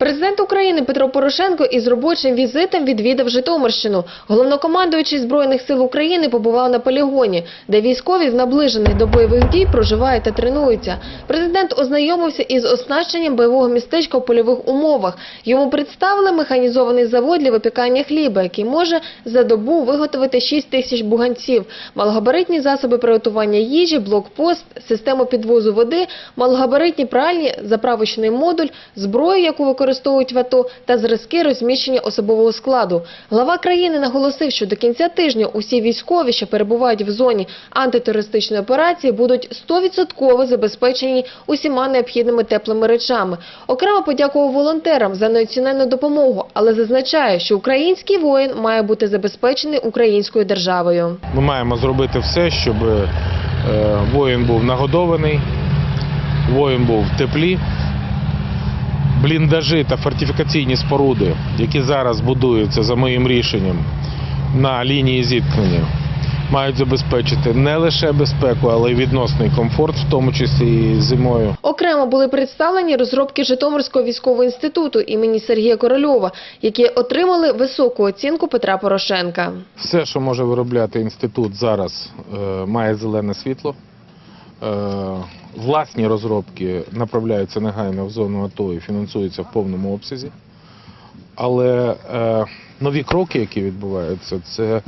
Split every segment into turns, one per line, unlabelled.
Президент України Петро Порошенко із робочим візитом відвідав Житомирщину. Головнокомандуючий Збройних сил України побував на полігоні, де військові в наближених до бойових дій проживають та тренуються. Президент ознайомився із оснащенням бойового містечка в польових умовах. Йому представили механізований завод для випікання хліба, який може за добу виготовити 6 тисяч буганців, малогабаритні засоби приготування їжі, блокпост, систему підвозу води, малогабаритні пральні, заправочний модуль, зброю, яку використовують в АТО, та зразки розміщення особового складу. Глава країни наголосив, що до кінця тижня усі військові, що перебувають в зоні антитерористичної операції, будуть 100% забезпечені усіма необхідними теплими речами. Окремо подякував волонтерам за національну допомогу, але зазначає, що український воїн має бути забезпечений українською державою.
Ми маємо зробити все, щоб е, воїн був нагодований, воїн був в теплі. Бліндажі та фортифікаційні споруди, які зараз будуються за моїм рішенням на лінії зіткнення, мають забезпечити не лише безпеку, але й відносний комфорт, в тому числі і зимою.
Окремо були представлені розробки Житомирського військового інституту імені Сергія Корольова, які отримали високу оцінку Петра Порошенка.
Все, що може виробляти інститут зараз, е, має зелене світло. Власні розробки направляються негайно в зону АТО і фінансуються в повному обсязі. Але е, нові кроки, які відбуваються, це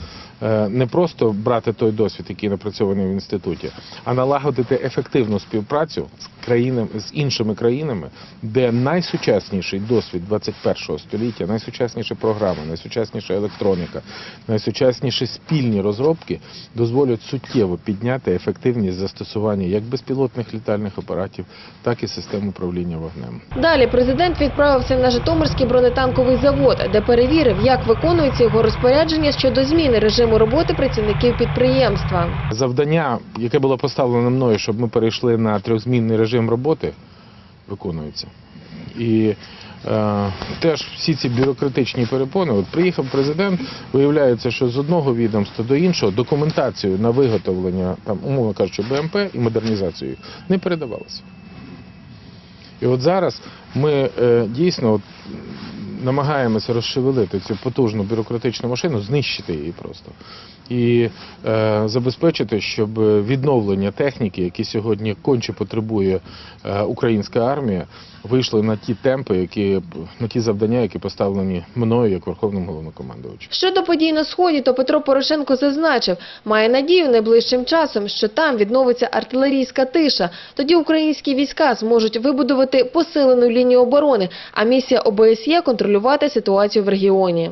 не просто брати той досвід, який напрацьований в інституті, а налагодити ефективну співпрацю з країнами з іншими країнами, де найсучасніший досвід 21 століття, найсучасніші програми, найсучасніша електроніка, найсучасніші спільні розробки дозволять суттєво підняти ефективність застосування як безпілотних літальних апаратів, так і систем управління вогнем.
Далі президент відправився на Житомирський бронетанковий завод, де перевірив, як виконується його розпорядження щодо зміни режиму роботи працівників підприємства.
Завдання, яке було поставлено мною, щоб ми перейшли на трьохзмінний режим роботи, виконується. І е, теж всі ці бюрократичні перепони. От приїхав президент, виявляється, що з одного відомства до іншого документацію на виготовлення, там, умовно кажучи, БМП і модернізацію не передавалося. І от зараз ми е, дійсно от, намагаємося розшевелити цю потужну бюрократичну машину, знищити її просто. І е, забезпечити, щоб відновлення техніки, які сьогодні конче потребує е, українська армія, вийшли на ті темпи, які на ті завдання, які поставлені мною як верховним головнокомандувачем.
Щодо подій на сході, то Петро Порошенко зазначив, має надію найближчим часом, що там відновиться артилерійська тиша. Тоді українські війська зможуть вибудувати посилену лінію оборони, а місія ОБСЄ контролювати ситуацію в регіоні.